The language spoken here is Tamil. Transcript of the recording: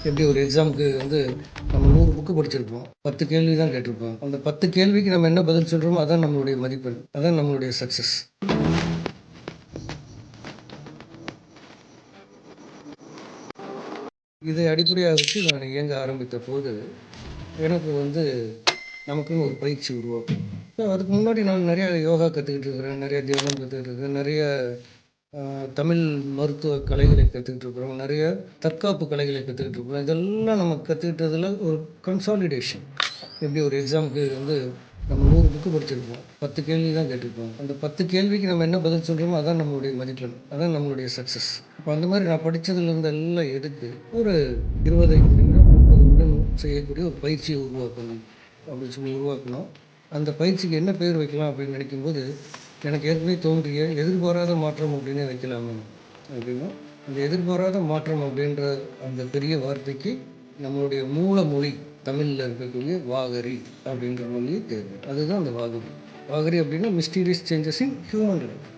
எப்படி ஒரு எக்ஸாமுக்கு வந்து நம்ம நூறு புக்கு படிச்சிருப்போம் பத்து கேள்வி தான் கேட்டிருப்போம். அந்த பத்து கேள்விக்கு நம்ம என்ன பதில் சொல்கிறோமோ அதான் நம்மளுடைய மதிப்பெண் அதான் நம்மளுடைய சக்ஸஸ் இதை அடிப்படையாக வச்சு நான் இயங்க ஆரம்பித்த போது எனக்கு வந்து நமக்குன்னு ஒரு பயிற்சி உருவாக்கும் ஸோ அதுக்கு முன்னாடி நான் நிறைய யோகா கற்றுக்கிட்டு இருக்கிறேன் நிறைய தியானம் கற்றுக்கிட்டு இருக்கிறேன் நிறைய தமிழ் மருத்துவ கலைகளை கற்றுக்கிட்டு இருக்கிறோம். நிறைய தற்காப்பு கலைகளை கற்றுக்கிட்டு இருக்கிறோம். இதெல்லாம் நம்ம கற்றுக்கிட்டதில் ஒரு கன்சாலிடேஷன் எப்படி ஒரு எக்ஸாமுக்கு வந்து நம்ம நூறு புக்கு படிச்சிருப்போம். பத்து கேள்வி தான் கேட்டிருப்போம். அந்த பத்து கேள்விக்கு நம்ம என்ன பதில் சொல்கிறோமோ அதான் நம்மளுடைய மதிப்பெண். அதான் நம்மளுடைய சக்ஸஸ் இப்போ அந்த மாதிரி நான் படித்ததுலேருந்து எல்லாம் எடுத்து ஒரு இருபது நிமிடம் முப்பது செய்யக்கூடிய ஒரு பயிற்சியை உருவாக்கணும். அப்படின்னு சொல்லி உருவாக்கணும். அந்த பயிற்சிக்கு என்ன பேர் வைக்கலாம் அப்படின்னு நினைக்கும்போது எனக்கு ஏற்கனவே தோன்றிய எதிர்பாராத மாற்றம் அப்படின்னு வைக்கலாமே. அப்படின்னா அந்த எதிர்பாராத மாற்றம் அப்படின்ற அந்த பெரிய வார்த்தைக்கு நம்மளுடைய மூல மொழி தமிழில் இருக்கக்கூடிய வாகரி அப்படின்ற மொழியை தேர்வு அதுதான் அந்த வாகரி. வாகரி அப்படின்னா mysterious changes in human life